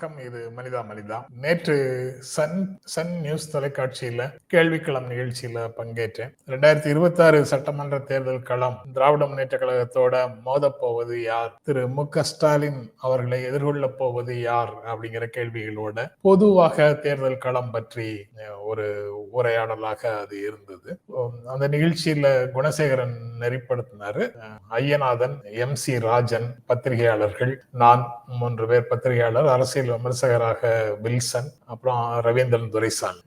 வணக்கம். இது மனிதா மனிதா. நேற்று சன் சன் நியூஸ் தொலைக்காட்சியில கேள்விக்களம் நிகழ்ச்சியில பங்கேற்றேன். ரெண்டாயிரத்தி இருபத்தி ஆறு சட்டமன்ற தேர்தல் களம் திராவிட முன்னேற்ற கழகத்தோட மோதப் போவது யார்? திரு. மு. க. ஸ்டாலின் அவர்களை எதிர்கொள்ள போவது யார்? அப்படிங்கிற கேள்விகளோட பொதுவாக தேர்தல் களம் பற்றி ஒரு உரையாடலாக அது இருந்தது. அந்த நிகழ்ச்சியில குணசேகரன் நெறிப்படுத்தினாரு. ஐயநாதன் எம். சி. ராஜன் பத்திரிகையாளர்கள் நான் மூன்று பேர் பத்திரிகையாளர் அரசியல் விமர்சகராக வில்சன் அப்புறம் ரவீந்திரன் துரைசாமி.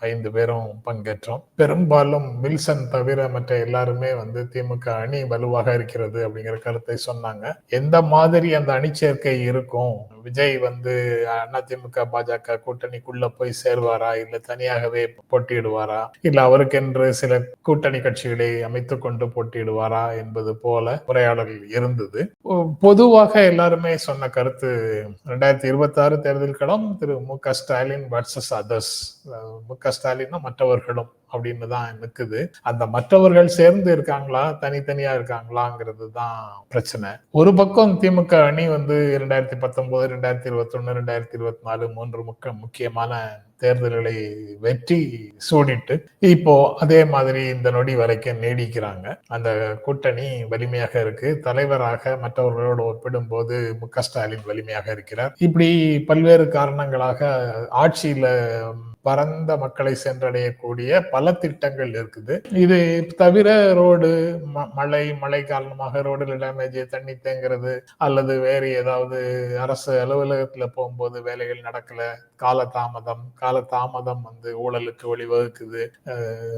ஐந்து பேரும் பங்கேற்றோம். பெரும்பாலும் வில்சன் தவிர மற்ற எல்லாருமே வந்து திமுக அணி வலுவாக இருக்கிறது அப்படிங்கிற கருத்தை சொன்னாங்க. எந்த மாதிரி அந்த அணி சேர்க்கை இருக்கும் விஜய் வந்து அதிமுக பாஜக கூட்டணிக்குள்ள போய் சேர்வாரா? இல்ல தனியாகவே போட்டியிடுவாரா? இல்ல அவருக்கென்று சில கூட்டணி கட்சிகளை அமைத்துக் கொண்டு போட்டியிடுவாரா என்பது போல உரையாடல் இருந்தது. பொதுவாக எல்லாருமே சொன்ன கருத்து ரெண்டாயிரத்தி இருபத்தி ஆறு தேர்தல் களம் திரு மு க ஸ்டாலின் வர்சஸ் அதர்ஸ் மு க ஸ்டாலின் மற்றவர்களும். அப்படின்னு தான் நிற்குது அந்த மற்றவர்கள் சேர்ந்து இருக்காங்களா? தனித்தனியா இருக்காங்களாங்கிறது தான் பிரச்சனை. ஒரு பக்கம் திமுக அணி வந்து ரெண்டாயிரத்தி பத்தொன்பது ரெண்டாயிரத்தி இருபத்தி ஒன்னு ரெண்டாயிரத்தி இருபத்தி நாலு மூன்று முக்க முக்கியமான தேர்தல்களை வெற்றி சூடிட்டு இப்போ அதே மாதிரி இந்த நொடி வரைக்கும் நீடிக்கிறாங்க. அந்த கூட்டணி வலிமையாக இருக்கு. தலைவராக மற்றவர்களோடு ஒப்பிடும்போது மு க ஸ்டாலின் வலிமையாக இருக்கிறார். இப்படி பல்வேறு காரணங்களாக ஆட்சியில பரந்த மக்களை சென்றடையக்கூடிய பல திட்டங்கள் இருக்குது. இது தவிர ரோடு ம- மழை மழை காரணமாக ரோடுல டேமேஜ் தண்ணி தேங்குறது அல்லது வேறு ஏதாவது அரசு அலுவலகத்துல போகும்போது வேலைகள் நடக்கல காலதாமதம் காலதாமதம் வந்து ஊழலுக்கு வழிவகுக்குது.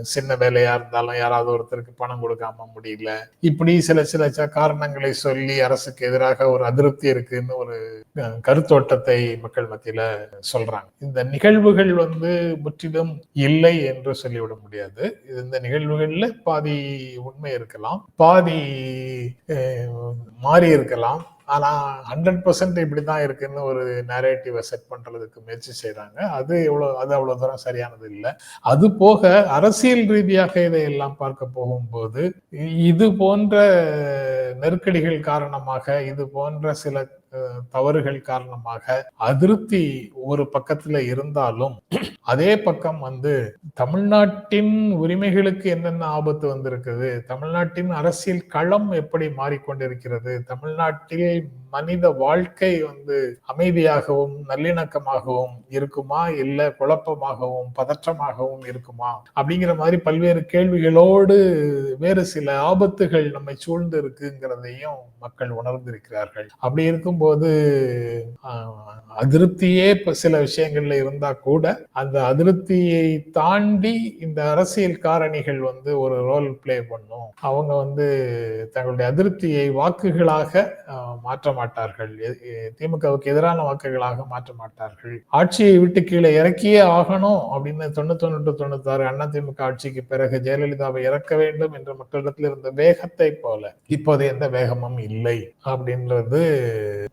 சின்ன வேலையா இருந்தாலும் யாராவது ஒருத்தருக்கு பணம் கொடுக்காம முடியல. இப்படி சில சில காரணங்களை சொல்லி அரசுக்கு எதிராக ஒரு அதிருப்தி இருக்குன்னு ஒரு கருத்தோட்டத்தை மக்கள் மத்தியில சொல்றாங்க. இந்த நிகழ்வுகள் வந்து முற்றிலும் இல்லை என்று சொல்லிவிட முடியாது. இது இந்த நிகழ்வுகளில் பாதி உண்மை இருக்கலாம் பாதி மாறி இருக்கலாம். ஆனா ஹண்ட்ரட் பர்சன்ட் இப்படிதான் இருக்குன்னு ஒரு நேரேட்டிவை செட் பண்றதுக்கு முயற்சி செய்யறாங்க அது எவ்வளவு அது அவ்வளவு தூரம் சரியானது இல்லை. அது போக அரசியல் ரீதியாக இதையெல்லாம் பார்க்க போகும்போது இது போன்ற நெருக்கடிகள் காரணமாக இது போன்ற சில தவறுகள் காரணமாக அதிருப்தி ஒரு பக்கத்துல இருந்தாலும் அதே பக்கம் வந்து தமிழ்நாட்டின் உரிமைகளுக்கு என்னென்ன ஆபத்து வந்திருக்குது? தமிழ்நாட்டின் அரசியல் களம் எப்படி மாறிக்கொண்டிருக்கிறது? தமிழ்நாட்டில் மனித வாழ்க்கை வந்து அமைதியாகவும் நல்லிணக்கமாகவும் இருக்குமா? இல்ல குழப்பமாகவும் பதற்றமாகவும் இருக்குமா? அப்படிங்கிற மாதிரி பல்வேறு கேள்விகளோடு வேறு சில ஆபத்துகள் நம்மை சூழ்ந்து இருக்குங்கிறதையும் மக்கள் உணர்ந்திருக்கிறார்கள். அப்படி இருக்கும் போது அதிருப்தியே இப்ப சில விஷயங்கள்ல இருந்தா கூட அந்த அதிருப்தியை தாண்டி இந்த அரசியல் காரணிகள் வந்து ஒரு ரோல் ப்ளே பண்ணும். அவங்க வந்து தங்களுடைய அதிருப்தியை வாக்குகளாக மாற்ற மாட்டார்கள். திமுகவுக்கு எதிரான வாக்குகளாக மாற்ற மாட்டார்கள். ஆட்சியை விட்டு கீழே இறக்கியே ஆகணும் அப்படின்னு தொண்ணூத்தொன்னு தொண்ணூத்தாறு அண்ணா திமுக ஆட்சிக்கு பிறகு ஜெயலலிதாவை இறக்க வேண்டும் என்ற மக்களிடத்தில் இருந்த வேகத்தை போல இப்போது எந்த வேகமும் இல்லை அப்படின்றது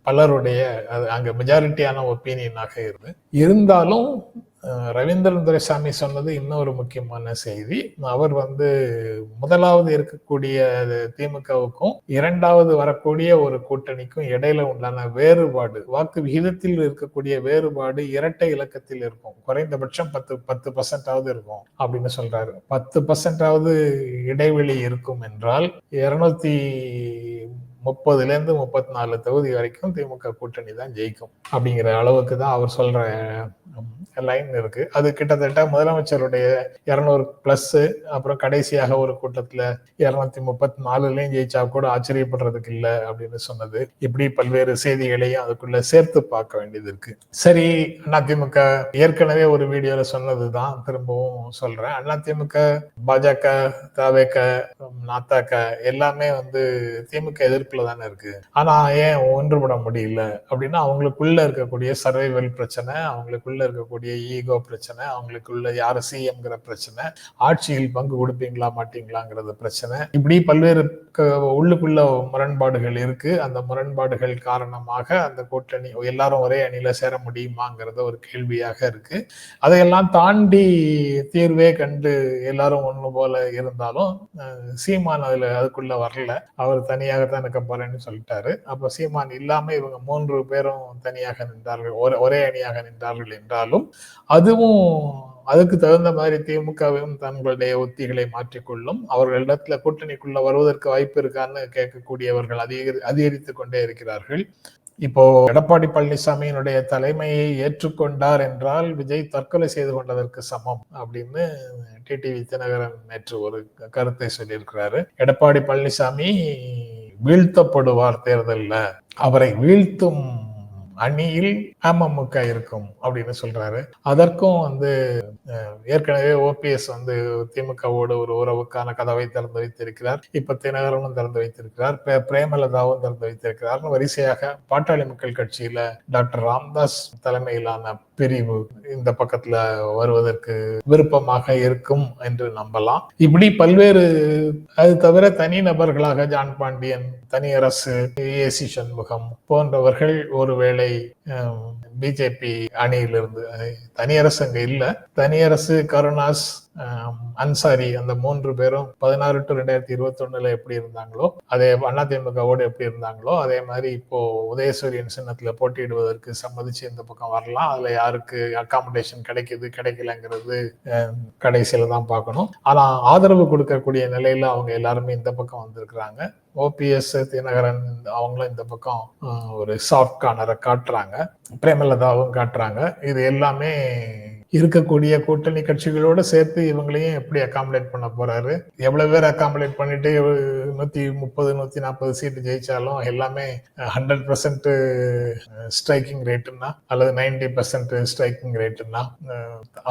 பலருடைய அது அங்க மெஜாரிட்டியான ஒப்பீனியனாக இருந்து. இருந்தாலும் ரவீந்திரன் துரைசாமி சொன்னது இன்னொரு முக்கியமான செய்தி. அவர் வந்து முதலாவது இருக்கக்கூடிய அது திமுகவுக்கும் இரண்டாவது வரக்கூடிய ஒரு கூட்டணிக்கும் இடையில உண்டான வேறுபாடு வாக்கு விகிதத்தில் இருக்கக்கூடிய வேறுபாடு இரட்டை இலக்கத்தில் இருக்கும். குறைந்தபட்சம் பத்து பத்து பர்சன்டாவது இருக்கும் அப்படின்னு சொல்றாரு. பத்து பர்சன்டாவது இடைவெளி இருக்கும் என்றால் இருநூத்தி முப்பதுலேருந்து முப்பத்தி நாலு தொகுதி வரைக்கும் திமுக கூட்டணி தான் ஜெயிக்கும் அப்படிங்கிற அளவுக்கு தான் அவர் சொல்ற லைன் இருக்கு. அது கிட்டத்தட்ட முதலமைச்சருடைய இருநூறு பிளஸ் அப்புறம் கடைசியாக ஒரு கூட்டத்துல இருநூத்தி முப்பத்தி நாலுலயும் ஜெயிச்சா கூட ஆச்சரியப்படுறதுக்கு இல்ல அப்படின்னு சொன்னது. இப்படி பல்வேறு செய்திகளையும் அதுக்குள்ள சேர்த்து பார்க்க வேண்டியது இருக்கு. சரி அதிமுக ஏற்கனவே ஒரு வீடியோல சொன்னதுதான் திரும்பவும் சொல்றேன். அதிமுக பாஜக தவேக நாத்தாக்க எல்லாமே வந்து திமுக எதிர்ப்பு கைக்குள்ள தானே இருக்கு. ஆனா ஏன் ஒன்றுபட முடியல? அப்படின்னா அவங்களுக்குள்ள இருக்கக்கூடிய சர்வைவல் பிரச்சனை அவங்களுக்குள்ள இருக்கக்கூடிய ஈகோ பிரச்சனை அவங்களுக்குள்ள யாரு சிஎம்ங்கிற பிரச்சனை ஆட்சியில் பங்கு கொடுப்பீங்களா மாட்டீங்களாங்கிறது பிரச்சனை. இப்படி பல்வேறு உள்ளுக்குள்ள முரண்பாடுகள் இருக்கு. அந்த முரண்பாடுகள் காரணமாக அந்த கூட்டணி எல்லாரும் ஒரே அணியில சேர முடியுமாங்கிறது ஒரு கேள்வியாக இருக்கு. அதையெல்லாம் தாண்டி தீர்வே கண்டு எல்லாரும் ஒண்ணு போல இருந்தாலும் சீமான் அதுல அதுக்குள்ள வரல. அவர் தனியாகத்தான் எனக்கு போறேன்னு சொல்லிட்டாரு. அப்ப சீமான் இல்லாம இவங்க மூன்று பேரும் தனியாக நின்றார்கள். ஒரே ஒரே அணியாக நின்றார்கள் என்றாலும் அதுவும் அதுக்கு தகுந்த மாதிரி திமுகவும் தங்களுடைய உத்திகளை மாற்றிக்கொள்ளும். அவர்களிடத்துல கூட்டணிக்குள்ள வருவதற்கு வாய்ப்பு இருக்கான்னு கேட்கக்கூடியவர்கள் அதிகரி அதிகரித்து கொண்டே இருக்கிறார்கள். இப்போ எடப்பாடி பழனிசாமியினுடைய தலைமையை ஏற்றுக்கொண்டார் என்றால் விஜய் தற்கொலை செய்து கொண்டதற்கு சமம் அப்படின்னு டிடிவி தினகரன் நேற்று ஒரு கருத்தை சொல்லியிருக்கிறாரு. எடப்பாடி பழனிசாமி வீழ்த்தப்படுவார் தேர்தலில். அவரை வீழ்த்தும் அணியில் அமமுக இருக்கும் அப்படின்னு சொல்றாரு. அதற்கும் வந்து ஏற்கனவே ஓபிஎஸ் வந்து திமுகவோடு ஒரு உறவுக்கான கதவை திறந்து வைத்திருக்கிறார். இப்ப தினகரனும் திறந்து வைத்திருக்கிறார். பிரேமலதாவும் திறந்து வைத்திருக்கிறார் வரிசையாக பாட்டாளி மக்கள் கட்சியில டாக்டர் ராம்தாஸ் தலைமையிலான பிரிவு இந்த பக்கத்துல வருவதற்கு விருப்பமாக இருக்கும் என்று நம்பலாம். இப்படி பல்வேறு அது தவிர தனி நபர்களாக ஜான் பாண்டியன் தனியரசு ஏசி சண்முகம் போன்றவர்கள் ஒருவேளை பிஜேபி அணியிலிருந்து தனியரசு அங்க இல்ல. தனியரசு கருணாஸ் அன்சாரி அந்த மூன்று பேரும் பதினாறு டு ரெண்டாயிரத்தி இருபத்தி ஒண்ணுல எப்படி இருந்தாங்களோ அதே அதிமுகவோடு எப்படி இருந்தாங்களோ அதே மாதிரி இப்போ உதயசூரியன் சின்னத்துல போட்டியிடுவதற்கு சம்மதிச்சு இந்த பக்கம் வரலாம். அதுல யாருக்கு அகாமடேஷன் கிடைக்குது கிடைக்கலங்கிறது கடைசியில தான் பார்க்கணும். ஆனா ஆதரவு கொடுக்கக்கூடிய நிலையில அவங்க எல்லாருமே இந்த பக்கம் வந்திருக்கிறாங்க. ஓபிஎஸ் தினகரன் அவங்களும் இந்த பக்கம் ஒரு சாஃப்ட் கார்னரை காட்டுறாங்க. பிரேமலதாவும் காட்டுறாங்க. இது எல்லாமே இருக்கக்கூடிய கூட்டணி கட்சிகளோட சேர்த்து இவங்களையும் எப்படி அகாமடேட் பண்ண போறாரு? எவ்வளவு பேர் அகாமடேட் பண்ணிட்டு நூத்தி முப்பது நூத்தி நாற்பது சீட்டு ஜெயிச்சாலும் எல்லாமே ஹண்ட்ரட் பர்சன்ட் ஸ்ட்ரைக்கிங் ரேட்டுன்னா அல்லது நைன்டி பர்சன்ட் ஸ்ட்ரைக்கிங் ரேட்டுன்னா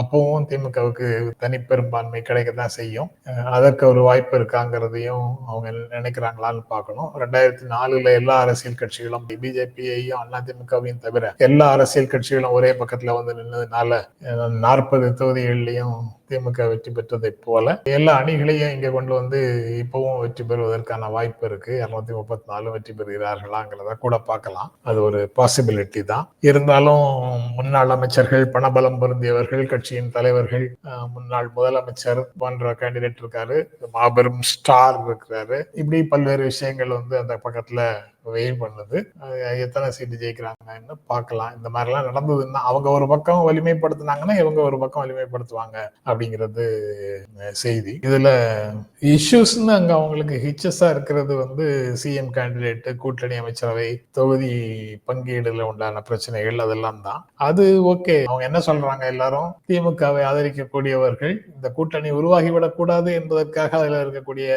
அப்பவும் திமுகவுக்கு தனிப்பெரும்பான்மை கிடைக்கத்தான் செய்யும். அதற்கு ஒரு வாய்ப்பு இருக்காங்கிறதையும் அவங்க நினைக்கிறாங்களான்னு பார்க்கணும். ரெண்டாயிரத்தி நாலுல எல்லா அரசியல் கட்சிகளும் பிஜேபியையும் அதிமுகவையும் தவிர எல்லா அரசியல் கட்சிகளும் ஒரே பக்கத்துல வந்து நின்றதுனால நாற்பது தொகுதிகள்லையும் திமுக வெற்றி பெற்றதை போல எல்லா அணிகளையும் இங்க கொண்டு வந்து இப்பவும் வெற்றி பெறுவதற்கான வாய்ப்பு இருக்கு. இருநூத்தி முப்பத்தி நாலு வெற்றி பெறுகிறார்களாங்கிறத கூட பார்க்கலாம். அது ஒரு பாசிபிலிட்டி தான். இருந்தாலும் முன்னாள் அமைச்சர்கள் பணபலம் பொருந்தியவர்கள் கட்சியின் தலைவர்கள் முன்னாள் முதலமைச்சர் போன்ற கேண்டிடேட் இருக்காரு. மாபெரும் ஸ்டார் இருக்கிறாரு. இப்படி பல்வேறு விஷயங்கள் வந்து அந்த பக்கத்துல வெயில் பண்ணுது. எத்தனை சீட்டு ஜெயிக்கிறாங்கன்னு பார்க்கலாம். இந்த மாதிரிலாம் நடந்ததுன்னா அவங்க ஒரு பக்கம் வலிமைப்படுத்தினாங்கன்னா இவங்க ஒரு பக்கம் வலிமைப்படுத்துவாங்க. அப்படிங்கிறது செய்தி. இதுல இஷ்யூஸ்னு அங்க அவங்களுக்கு ஹிச்சஸா இருக்கிறது வந்து சிஎம் கேண்டிடேட் கூட்டணி அமைச்சரவை தொகுதி பங்கீடுல உண்டான பிரச்சனைகள் அதெல்லாம் தான். அது ஓகே அவங்க என்ன சொல்றாங்க எல்லாரும்? திமுகவை ஆதரிக்கக்கூடியவர்கள் இந்த கூட்டணி உருவாகிவிடக் கூடாது என்பதற்காக அதுல இருக்கக்கூடிய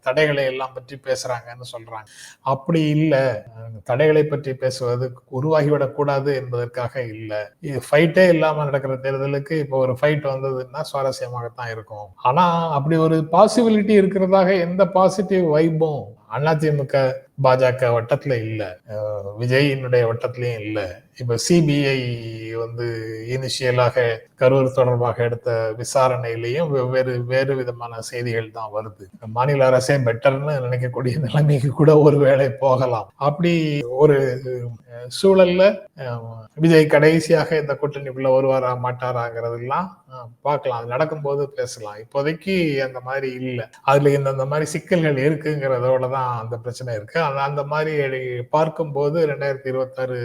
தடைகளை எல்லாம் பற்றி பேசுறாங்கன்னு சொல்றாங்க. அப்படி இல்லை. தடைகளை பற்றி பேசுவது உருவாகிவிடக் கூடாது என்பதற்காக இல்லை. இது ஃபைட்டே இல்லாம நடக்கிற தேர்தலுக்கு இப்போ ஒரு ஃபைட் வந்ததுன்னா சுவாரஸ்யமாகத்தான் இருக்கும். ஆனா அப்படி ஒரு பாசிபிலிட்டி இருக்கிறதாக எந்த பாசிட்டிவ் வைப்பும் அதிமுக பாஜக வட்டத்துல இல்ல. விஜயினுடைய வட்டத்திலயும் இல்ல. இப்ப சிபிஐ வந்து இனிஷியலாக கரூர் தொடர்பாக எடுத்த விசாரணையிலையும் வெவ்வேறு வேறு விதமான செய்திகள் தான் வருது. மாநில அரசே பெட்டர்னு நினைக்கக்கூடிய நிலைமைக்கு கூட ஒருவேளை போகலாம். அப்படி ஒரு சூழல்ல விஜய் கடைசியாக இந்த கூட்டணிக்குள்ள வருவாரா மாட்டாராங்கிறதெல்லாம் பார்க்கலாம். அது நடக்கும்போது பேசலாம். இப்போதைக்கு அந்த மாதிரி இல்லை. அதுல இந்த மாதிரி சிக்கல்கள் இருக்குங்கிறதோட தான் அந்த பிரச்சனை இருக்கு. அந்த மாதிரி பார்க்கும்போது ரெண்டாயிரத்தி இருபத்தாறு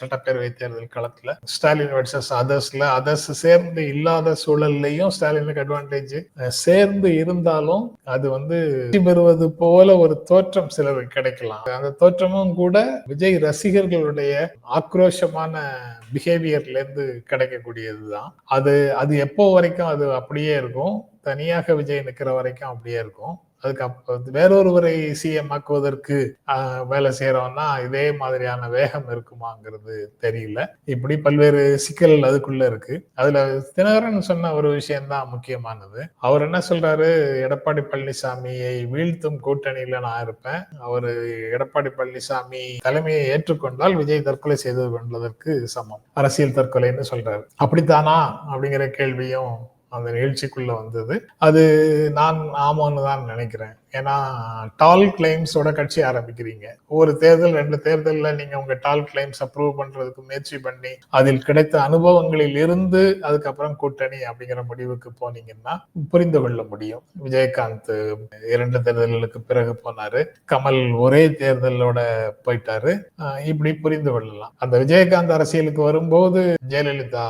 சட்டப்பேரவை தேர்தல் களத்துல ஸ்டாலின் வர்சஸ் அதர்ஸ்ல அதர்ஸ் சேர்ந்து இல்லாத சூழல்லையும் ஸ்டாலினுக்கு அட்வான்டேஜ் சேர்ந்து இருந்தாலும் அது வந்து வெற்றி பெறுவது போல ஒரு தோற்றம் சிலருக்கு கிடைக்கலாம். அந்த தோற்றமும் கூட விஜய் ரசிகர்களுடைய ஆக்ரோஷமான பிஹேவியர்ல இருந்து கிடைக்கக்கூடியதுதான். அது அது எப்போ வரைக்கும் அது அப்படியே இருக்கும்? தனியாக விஜய் நிற்கிற வரைக்கும் அப்படியே இருக்கும். அதுக்கு அப்ப வேறொருவரை சிஎம் ஆக்குவதற்கு வேலை செய்யறோம்னா இதே மாதிரியான வேகம் இருக்குமாங்கிறது தெரியல. இப்படி பல்வேறு சிக்கல் அதுக்குள்ள இருக்கு. அதுல தினகரன் சொன்ன ஒரு விஷயம்தான் முக்கியமானது. அவர் என்ன சொல்றாரு? எடப்பாடி பழனிசாமியை வீழ்த்தும் கூட்டணியில நான் இருப்பேன். அவரு எடப்பாடி பழனிசாமி தலைமையை ஏற்றுக்கொண்டால் விஜய் தற்கொலை செய்து கொண்டதற்கு சமம். அரசியல் தற்கொலைன்னு சொல்றாரு. அப்படித்தானா? அப்படிங்கிற கேள்வியும் அந்த நிகழ்ச்சிக்குள்ள வந்தது. அது நான் ஆமான்னு தான் நினைக்கிறேன். ஏன்னா டால் கிளைம்ஸோட கட்சி ஆரம்பிக்கிறீங்க. ஒரு தேர்தல் ரெண்டு தேர்தலில் நீங்கள் உங்கள் டால் கிளைம்ஸ் அப்ரூவ் பண்ணுறதுக்கு முயற்சி பண்ணி அதில் கிடைத்த அனுபவங்களில் இருந்து அதுக்கப்புறம் கூட்டணி அப்படிங்கிற முடிவுக்கு போனீங்கன்னா புரிந்து கொள்ள முடியும். விஜயகாந்த் இரண்டு தேர்தல்களுக்கு பிறகு போனாரு. கமல் ஒரே தேர்தலோட போயிட்டாரு. இப்படி புரிந்து கொள்ளலாம். அந்த விஜயகாந்த் அரசியலுக்கு வரும்போது ஜெயலலிதா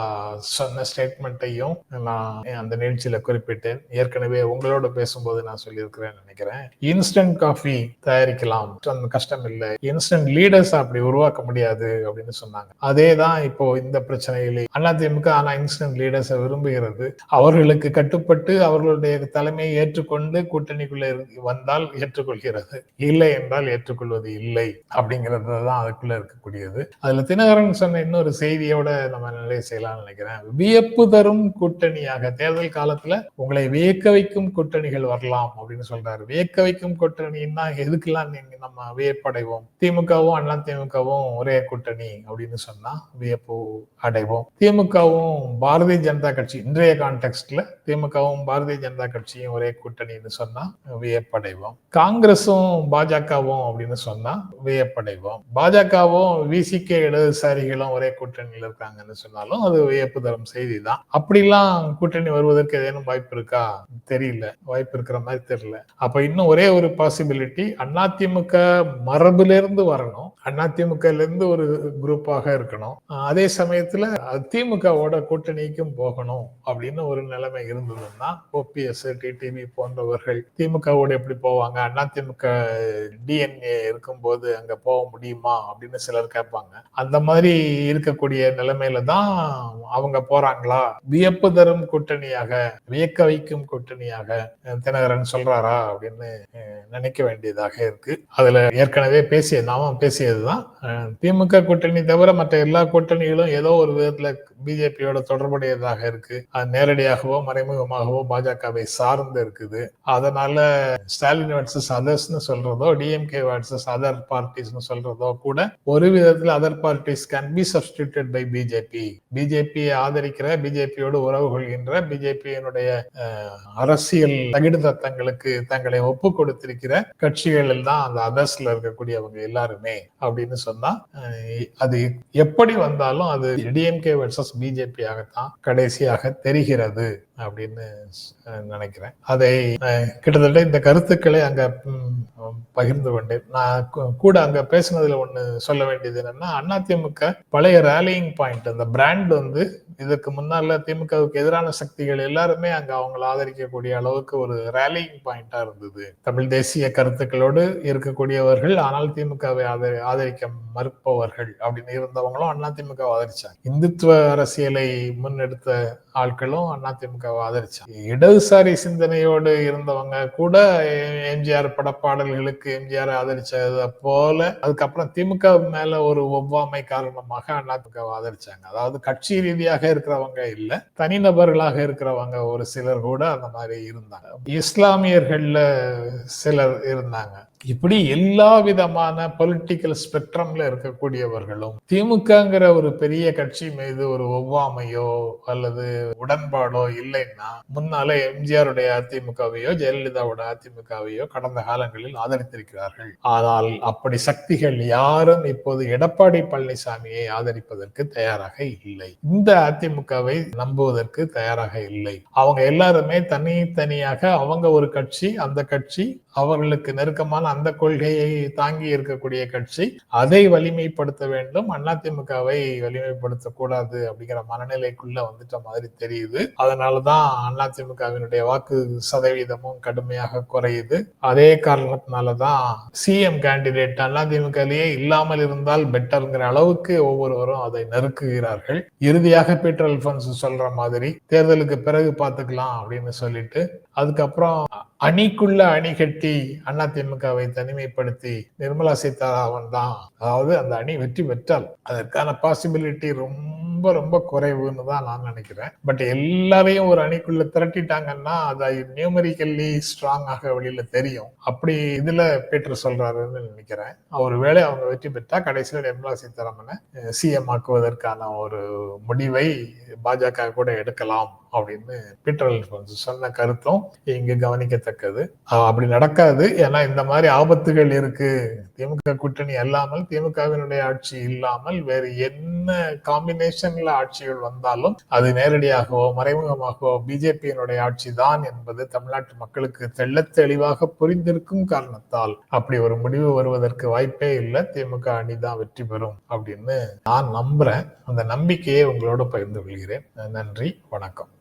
சொன்ன ஸ்டேட்மெண்ட்டையும் நான் அந்த நிகழ்ச்சியில குறிப்பிட்டேன். ஏற்கனவே உங்களோட பேசும்போது நான் சொல்லியிருக்கிறேன் நினைக்கிறேன். இன்ஸ்டன்ட் காஃபி தயாரிக்கலாம். அந்த கஷ்டம் இல்லை. இன்ஸ்டன்ட் லீடர்ஸ் அப்படி உருவாக்க முடியாது அப்படின்னு சொன்னாங்க. அதே தான் இப்போ இந்த பிரச்சனையிலே அதிமுக ஆனா இன்ஸ்டன்ட் லீடர்ஸை விரும்புகிறது. அவர்களுக்கு கட்டுப்பட்டு அவர்களுடைய தலைமையை ஏற்றுக்கொண்டு கூட்டணிக்குள்ள வந்தால் ஏற்றுக்கொள்கிறது. இல்லை என்றால் ஏற்றுக்கொள்வது இல்லை அப்படிங்கிறது தான் அதுக்குள்ள இருக்கக்கூடியது. அதுல தினகரன் சொன்ன இன்னொரு செய்தியோட நம்ம நிலை செய்யலாம்னு நினைக்கிறேன். வியப்பு தரும் கூட்டணியாக தேர்தல் காலத்துல உங்களை வியக்க வைக்கும் கூட்டணிகள் வரலாம் அப்படின்னு சொல்றாரு. வியக்க வைக்கும் கூட்டணின்னா எதுக்கெல்லாம் நீங்க நம்ம வியப்படைவோம்? திமுகவும் அண்ணா திமுகவும் ஒரே கூட்டணி அப்படின்னு சொன்னா வியப்பு அடைவோம். திமுகவும் பாரதிய ஜனதா கட்சி இன்றைய கான்டெக்ட்ல திமுகவும் பாரதிய ஜனதா கட்சியும் ஒரே கூட்டணின்னு சொன்னா வியப்படைவோம். காங்கிரஸும் பாஜகவும் அப்படின்னு சொன்னா வியப்படைவோம். பாஜகவும் விசிகே இடதுசாரிகளும் ஒரே கூட்டணியில் இருக்காங்கன்னு சொன்னாலும் அது வியப்பு தரும் செய்தி தான். அப்படிலாம் கூட்டணி வருவதற்கு ஏதேனும் வாய்ப்பு இருக்கா? தெரியல. வாய்ப்பு இருக்கிற மாதிரி தெரியல. அப்ப இன்னும் ஒரே ஒரு பாசிபிலிட்டி அதிமுக மரபிலிருந்து வரணும். அதிமுக இருந்து ஒரு குரூப்பாக இருக்கணும். அதே சமயத்துல திமுகவோட கூட்டணிக்கும் போகணும் அப்படின்னு ஒரு நிலைமை இருந்ததுன்னா ஓபிஎஸ் டிடிவி போன்றவர்கள் திமுகவோட எப்படி போவாங்க? அதிமுக டிஎன்ஏ இருக்கும்போது அங்க போக முடியுமா? அப்படின்னு சிலர் கேட்பாங்க. அந்த மாதிரி இருக்கக்கூடிய நிலைமையில தான் அவங்க போறாங்களா? வியப்பு தரும் கூட்டணியாக வியக்க வைக்கும் கூட்டணியாக தினகரன் சொல்றாரா அப்படின்னு அஹ், நினைக்க வேண்டியதாக இருக்கு. அதுல ஏற்கனவே பேசிய நாம பேசியதுதான். திமுக கூட்டணி தவிர மற்ற எல்லா கூட்டணிகளும் ஏதோ ஒரு விதத்துல பிஜேபியோட தொடர்புடையதாக இருக்கு. அது நேரடியாகவோ மறைமுகமாகவோ பாஜகவை சார்ந்து இருக்குது. அதனால ஸ்டாலின் வர்சஸ் அதர்ஸ்னு சொல்றதோ டிஎம்கே வர்சஸ் அதர் பார்ட்டிஸ்னு சொல்றதோ கூட ஒரு விதத்துல other parties can be substituted by BJP பிஜேபியை ஆதரிக்கிற பிஜேபியோடு உறவு கொள்கின்ற பிஜேபியினுடைய அரசியல் தகிடு தத்தங்களுக்கு தங்களை ஒப்பு கொடுத்திருக்கிற கட்சிகளில் தான் அந்த அதர்ஸ்ல இருக்கக்கூடியவங்க எல்லாருமே அப்படின்னு சொன்னா அது எப்படி வந்தாலும் அது டிஎம்கே வர்சஸ் பிஜேபி ஆகத்தான் கடைசியாக தெரிகிறது அப்படின்னு நினைக்கிறேன். அதை கிட்டத்தட்ட இந்த கருத்துக்களை அங்க பகிர்ந்து கொண்டேன். நான் கூட அங்க பேசினதுல ஒண்ணு சொல்ல வேண்டியது என்னன்னா அதிமுக பழைய ரேலியிங் பாயிண்ட் அந்த பிராண்ட் வந்து இதுக்கு முன்னால திமுகவுக்கு எதிரான சக்திகள் எல்லாருமே அங்க அவங்களை ஆதரிக்கக்கூடிய அளவுக்கு ஒரு ரேலிங் பாயிண்டா இருந்தது. தமிழ் தேசிய கருத்துக்களோடு இருக்கக்கூடியவர்கள் ஆனால் திமுகவை ஆதரி ஆதரிக்க மறுப்பவர்கள் அப்படின்னு இருந்தவங்களும் அதிமுக ஆதரிச்சாங்க. இந்துத்துவ அரசியலை முன்னெடுத்த ஆட்களும் அதிமுகவை ஆதரிச்சாங்க. இடதுசாரி சிந்தனையோடு இருந்தவங்க கூட எம்ஜிஆர் படப்பாடல்களுக்கு எம்ஜிஆர் ஆதரிச்சதை போல அதுக்கப்புறம் திமுக மேல ஒரு ஒவ்வாமை காரணமாக அதிமுக ஆதரிச்சாங்க. அதாவது கட்சி ரீதியாக இருக்கிறவங்க இல்ல தனிநபர்களாக இருக்கிறவங்க ஒரு சிலர் கூட அந்த மாதிரி இருந்தாங்க. இஸ்லாமியர்கள்ல சிலர் இருந்தாங்க. இப்படி எல்லா விதமான பொலிட்டிக்கல் ஸ்பெக்ட்ரம்ல இருக்கக்கூடியவர்களும் திமுகங்கிற ஒரு பெரிய கட்சி மீது ஒரு ஒவ்வாமையோ அல்லது உடன்பாடோ இல்லைன்னா முன்னாலே எம்ஜிஆருடைய அதிமுகவையோ ஜெயலலிதாவோட அதிமுகவையோ கடந்த காலங்களில் ஆதரித்திருக்கிறார்கள். ஆனால் அப்படி சக்திகள் யாரும் இப்போது எடப்பாடி பழனிசாமியை ஆதரிப்பதற்கு தயாராக இல்லை. இந்த அதிமுகவை நம்புவதற்கு தயாராக இல்லை. அவங்க எல்லாருமே தனித்தனியாக அவங்க ஒரு கட்சி அந்த கட்சி அவர்களுக்கு நெருக்கமான அந்த கொள்கையை தாங்கி இருக்கக்கூடிய கட்சி அதை வலிமைப்படுத்த வேண்டும். அதிமுகவை வலிமைப்படுத்த கூடாது அப்படிங்கிற மனநிலைக்குள்ள வந்துட்ட மாதிரி தெரியுது. அதனாலதான் அதிமுகவினுடைய வாக்கு சதவீதமும் கடுமையாக குறையுது. அதே காரணத்தினாலதான் சிஎம் கேண்டிடேட் அதிமுகலேயே இல்லாமல் இருந்தால் பெட்டர்ங்கிற அளவுக்கு ஒவ்வொருவரும் அதை நெருக்குகிறார்கள். இறுதியாக பீட்டர் அல்போன்ஸ் சொல்ற மாதிரி தேர்தலுக்கு பிறகு பார்த்துக்கலாம் அப்படின்னு சொல்லிட்டு அதுக்கப்புறம் அணிக்குள்ள அணி கட்டி அதிமுகவை தனிமைப்படுத்தி நிர்மலா சீதாராமன் தான். அதாவது அந்த அணி வெற்றி பெற்றால் அதற்கான பாசிபிலிட்டி ரொம்ப ரொம்ப குறைவுன்னு தான் நான் நினைக்கிறேன். பட் எல்லாரையும் ஒரு அணிக்குள்ள திரட்டிட்டாங்கன்னா அது நியூமரிக்கல்லி ஸ்ட்ராங்காக வெளியில தெரியும். அப்படி இதுல பீட்டர் சொல்றாருன்னு நினைக்கிறேன். ஒருவேளை அவங்க வெற்றி பெற்றா கடைசியில் நிர்மலா சீதாராமனை eh, சிஎம் ஆக்குவதற்கான ஒரு முடிவை பாஜக கூட எடுக்கலாம். அப்படின்னு பீட்டர் சொன்ன கருத்தும் இங்கு கவனிக்கத்தக்கது. அப்படி நடக்காது. ஏன்னா இந்த மாதிரி ஆபத்துகள் இருக்கு. திமுக கூட்டணி அல்லாமல் திமுகவினுடைய ஆட்சி இல்லாமல் வேறு என்ன காம்பினேஷன்ல ஆட்சிகள் வந்தாலும் அது நேரடியாகவோ மறைமுகமாகவோ பிஜேபியினுடைய ஆட்சி தான் என்பது தமிழ்நாட்டு மக்களுக்கு தெள்ள தெளிவாக புரிந்திருக்கும் காரணத்தால் அப்படி ஒரு முடிவு வருவதற்கு வாய்ப்பே இல்லை. திமுக அணிதான் வெற்றி பெறும் அப்படின்னு நான் நம்புறேன். அந்த நம்பிக்கையை உங்களோட பகிர்ந்து கொள்கிறேன். நன்றி. வணக்கம்.